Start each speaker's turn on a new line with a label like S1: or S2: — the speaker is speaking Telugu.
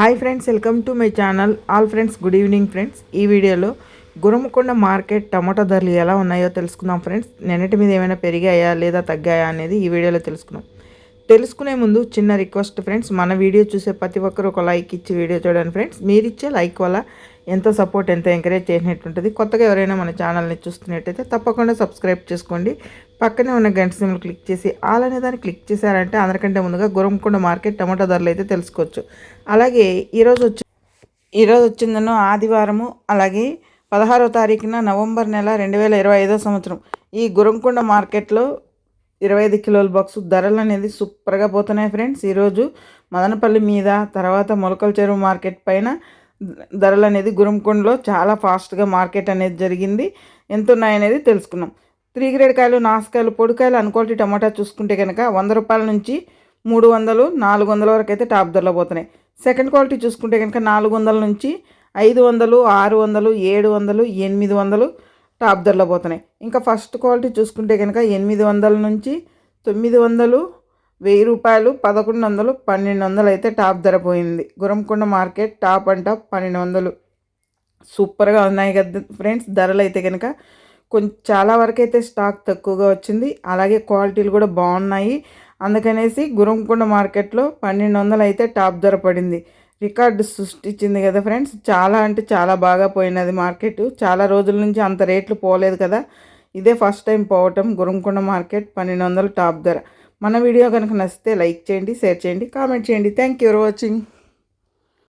S1: Hi friends welcome to my channel all friends good evening friends ఈ వీడియోలో గురమకొండ మార్కెట్ టమాటా ధరలు ఎలా ఉన్నాయో తెలుసుకుందాం ఫ్రెండ్స్ నిన్నటి మీద ఏమైనా పెరిగాయా లేదా తగ్గాయా అనేది ఈ వీడియోలో తెలుసుకుందాం. తెలుసుకునే ముందు చిన్న రిక్వెస్ట్ ఫ్రెండ్స్ మన వీడియో చూసే ప్రతి ఒక్కరు ఒక లైక్ ఇచ్చి వీడియో చూడండి ఫ్రెండ్స్ మీరు ఇచ్చే లైక్ వల్ల ఎంతో సపోర్ట్ ఎంతో ఎంకరేజ్ చేసినట్టుంటుంది. కొత్తగా ఎవరైనా మన ఛానల్ని చూస్తున్నట్టయితే తప్పకుండా సబ్స్క్రైబ్ చేసుకోండి. పక్కనే ఉన్న గంట సిమ్లు క్లిక్ చేసి ఆల్ అనే దాన్ని క్లిక్ చేశారంటే అందరికంటే ముందుగా గురంకొండ మార్కెట్ టమాటా ధరలు అయితే తెలుసుకోవచ్చు. అలాగే ఈరోజు వచ్చి ఈరోజు వచ్చిందనో ఆదివారము అలాగే పదహారో తారీఖున నవంబర్ నెల రెండు వేల ఇరవై ఐదో సంవత్సరం. ఈ గురంకొండ మార్కెట్లో ఇరవై ఐదు కిలోల బాక్స్ ధరలు అనేది సూపర్గా పోతున్నాయి ఫ్రెండ్స్. ఈరోజు మదనపల్లి మీద తర్వాత మొలకల చెరువు మార్కెట్ పైన ధరలు అనేది గురంకొండలో చాలా ఫాస్ట్గా మార్కెట్ అనేది జరిగింది. ఎంత ఉన్నాయనేది తెలుసుకున్నాం. త్రీ గ్రేడ్ కాయలు నాసుకాయలు పొడికాయలు అన్క్వాలిటీ టమాటా చూసుకుంటే కనుక వంద రూపాయల నుంచి మూడు వందలు నాలుగు వందల వరకు అయితే టాప్ ధరలో పోతున్నాయి. సెకండ్ క్వాలిటీ చూసుకుంటే కనుక నాలుగు వందల నుంచి ఐదు వందలు ఆరు వందలు ఏడు వందలు ఎనిమిది వందలు టాప్ ధరలో పోతున్నాయి. ఇంకా ఫస్ట్ క్వాలిటీ చూసుకుంటే కనుక ఎనిమిది వందల నుంచి తొమ్మిది వందలు వెయ్యి రూపాయలు పదకొండు వందలు పన్నెండు వందలు అయితే టాప్ ధర పోయింది. Gurramkonda market top and top పన్నెండు వందలు. సూపర్గా ఉన్నాయి కదా ఫ్రెండ్స్ ధరలు అయితే కనుక కొంచెం చాలా వరకు అయితే స్టాక్ తక్కువగా వచ్చింది. అలాగే క్వాలిటీలు కూడా బాగున్నాయి. అందుకనేసి గురంకొండ మార్కెట్లో పన్నెండు వందలు అయితే టాప్ ధర పడింది. రికార్డు సృష్టించింది కదా ఫ్రెండ్స్. చాలా అంటే చాలా బాగా పోయినది మార్కెట్. చాలా రోజుల నుంచి అంత రేట్లు పోలేదు కదా. ఇదే ఫస్ట్ టైం పోవటం గురంకొండ మార్కెట్ పన్నెండు వందలు టాప్ ధర. మన వీడియో కనుక నచ్చితే లైక్ చేయండి షేర్ చేయండి కామెంట్ చేయండి. Thank you for watching.